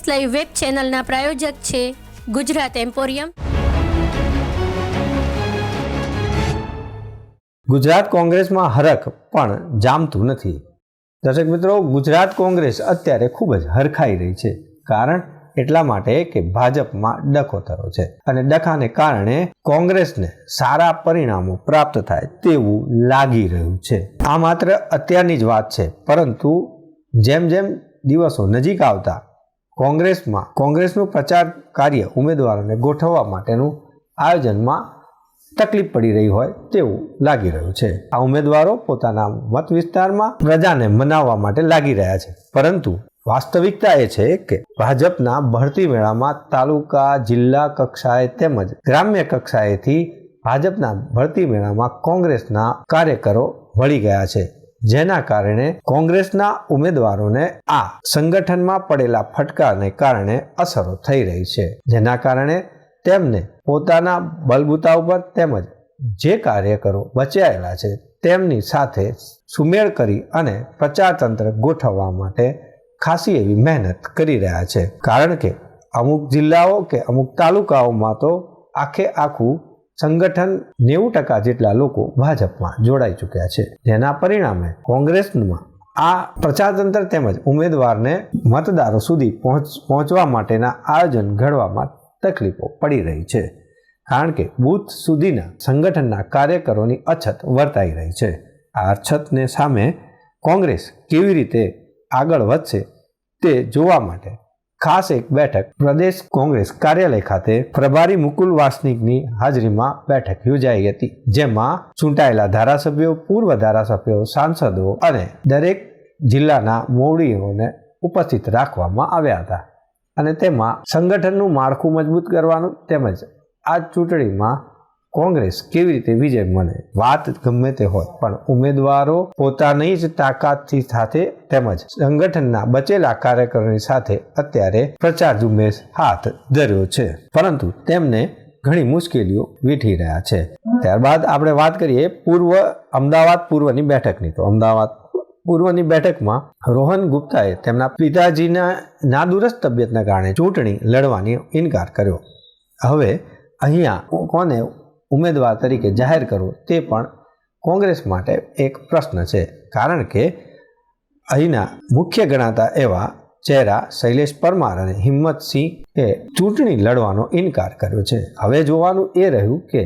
S live web ચેનલના પ્રાયોજક છે Gujarat emporium. Gujarat કોંગ્રેસમાં હરખ પણ જામતું નથી. દર્શક મિત્રો, ગુજરાત કોંગ્રેસ અત્યારે ખૂબ જ હરખાઈ રહી છે કારણ એટલા માટે કે ભાજપમાં ડખો થયો છે અને ડખાને કારણે કોંગ્રેસને સારા પરિણામો પ્રાપ્ત થાય તેવું લાગી રહ્યું છે. આ માત્ર અત્યારની જ વાત છે, પરંતુ જેમ જેમ દિવસો નજીક આવતા કોંગ્રેસમાં કોંગ્રેસનું પ્રચાર કાર્ય ઉમેદવારોને ગોઠવવા માટેનું આયોજનમાં તકલીફ પડી રહી હોય તેવું લાગી રહ્યું છે. આ ઉમેદવારો પોતાના મત વિસ્તારમાં પ્રજાને મનાવવા માટે લાગી રહ્યા છે. પરંતુ વાસ્તવિકતા એ છે કે ભાજપના ભરતી મેળામાં તાલુકા, જિલ્લા કક્ષાએ તેમજ ગ્રામ્ય કક્ષાએથી ભાજપના ભરતી મેળામાં કોંગ્રેસના કાર્યકરો વળી ગયા છે. જેના કારણે કોંગ્રેસના ઉમેદવારોને આ સંગઠનમાં પડેલા ફટકારને કારણે અસરો થઈ રહી છે. જેના કારણે તેમને પોતાના બલબૂતા ઉપર તેમજ જે કાર્યકરો બચાયેલા છે તેમની સાથે સુમેળ કરી અને પ્રચાર તંત્ર ગોઠવવા માટે ખાસી એવી મહેનત કરી રહ્યા છે. કારણ કે અમુક જિલ્લાઓ કે અમુક તાલુકાઓમાં તો આખે આખું સંગઠન નેવું ટકા જેટલા લોકો ભાજપમાં જોડાઈ ચૂક્યા છે. જેના પરિણામે કોંગ્રેસમાં આ પ્રચારતંત્ર તેમજ ઉમેદવારને મતદારો સુધી પહોંચ, પહોંચવા માટેના આયોજન ઘડવામાં તકલીફો પડી રહી છે. કારણ કે બૂથ સુધીના સંગઠનના કાર્યકરોની અછત વર્તાઈ રહી છે. આ અછતને સામે કોંગ્રેસ કેવી રીતે આગળ વધશે તે જોવા માટે ખાસ એક બેઠક પ્રદેશ કોંગ્રેસ કાર્યાલય ખાતે પ્રભારી મુકુલ વાસનિકની હાજરીમાં બેઠક યોજાઈ હતી, જેમાં ચૂંટાયેલા ધારાસભ્યો, પૂર્વ ધારાસભ્યો, સાંસદો અને દરેક જિલ્લાના મોવડીઓને ઉપસ્થિત રાખવામાં આવ્યા હતા. અને તેમાં સંગઠનનું માળખું મજબૂત કરવાનું તેમજ આ ચૂંટણીમાં કોંગ્રેસ કેવી રીતે વિજય મળે? વાત ગમે તે હોય, પણ ઉમેદવારો પોતાની જ તાકાતથી સાથે તેમજ સંગઠનના બચેલા કાર્યકરોની સાથે અત્યારે પ્રચાર ઝુંબેશ હાથ ધર્યો છે. પરંતુ તેમને ઘણી મુશ્કેલીઓ વેઠી રહ્યા છે. ત્યારબાદ આપણે વાત કરીએ પૂર્વ અમદાવાદ પૂર્વની બેઠકની. તો અમદાવાદ પૂર્વની બેઠકમાં રોહન ગુપ્તાએ તેમના પિતાજીના નાદુરસ્ત તબિયતના કારણે ચૂંટણી લડવાની ઇનકાર કર્યો. હવે અહીંયા કોને ઉમેદવાર તરીકે જાહેર કરવો તે પણ કોંગ્રેસ માટે એક પ્રશ્ન છે. કારણ કે અહીંના મુખ્ય ગણાતા એવા ચહેરા શૈલેષ પરમાર અને હિંમતસિંહે ચૂંટણી લડવાનો ઇનકાર કર્યો છે. હવે જોવાનું એ રહ્યું કે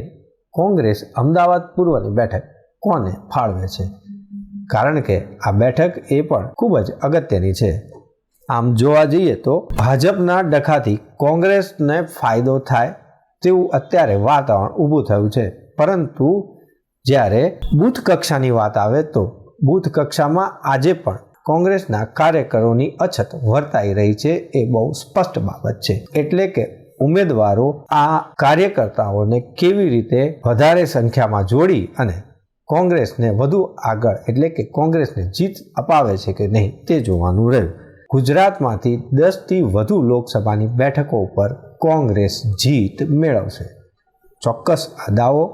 કોંગ્રેસ અમદાવાદ પૂર્વની બેઠક કોને ફાળવે છે? કારણ કે આ બેઠક એ પણ ખૂબ જ અગત્યની છે. આમ જોવા જઈએ તો ભાજપના ડખાથી કોંગ્રેસને ફાયદો થાય તેવું અત્યારે વાતાવરણ ઊભું થયું છે. પરંતુ જ્યારે બૂથ કક્ષાની વાત આવે તો બૂથ કક્ષામાં આજે પણ કોંગ્રેસના કાર્યકરોની અછત વર્તાઈ રહી છે એ બહુ સ્પષ્ટ બાબત છે. એટલે કે ઉમેદવારો આ કાર્યકર્તાઓને કેવી રીતે વધારે સંખ્યામાં જોડી અને કોંગ્રેસને વધુ આગળ એટલે કે કોંગ્રેસને જીત અપાવે છે કે નહીં તે જોવાનું રહ્યું. ગુજરાતમાંથી દસથી વધુ લોકસભાની બેઠકો ઉપર કોંગ્રેસ જીત મેળવશે. ચોક્કસ આ દાવો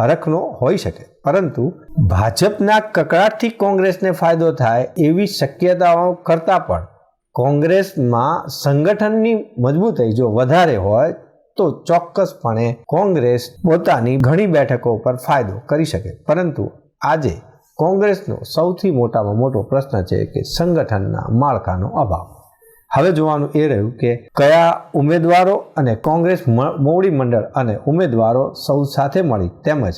હરખનો હોઈ શકે, પરંતુ ભાજપના કકડાટથી કોંગ્રેસને ફાયદો થાય એવી શક્યતાઓ કરતાં પણ કોંગ્રેસમાં સંગઠનની મજબૂતાઈ જો વધારે હોય, તો ચોક્કસપણે કોંગ્રેસ પોતાની ઘણી બેઠકો પર ફાયદો કરી શકે. પરંતુ આજે કોંગ્રેસનો સૌથી મોટામાં મોટો પ્રશ્ન છે કે સંગઠનના માળખાનો અભાવ. હવે જોવાનું એ રહ્યું કે કયા ઉમેદવારો અને કોંગ્રેસ મોવડી મંડળ અને ઉમેદવારો સૌ સાથે મળી તેમજ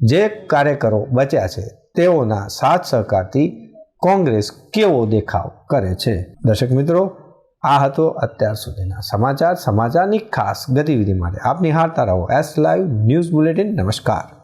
જે કાર્યકરો બચ્યા છે તેઓના સાથ સહકારથી કોંગ્રેસ કેવો દેખાવ કરે છે. દર્શક મિત્રો, આ હતો અત્યાર સુધીના સમાચાર. સમાચારની ખાસ ગતિવિધિ માટે આપ નિહાળતા રહો. એસ લાઈવ ન્યૂઝ બુલેટિન નમસ્કાર.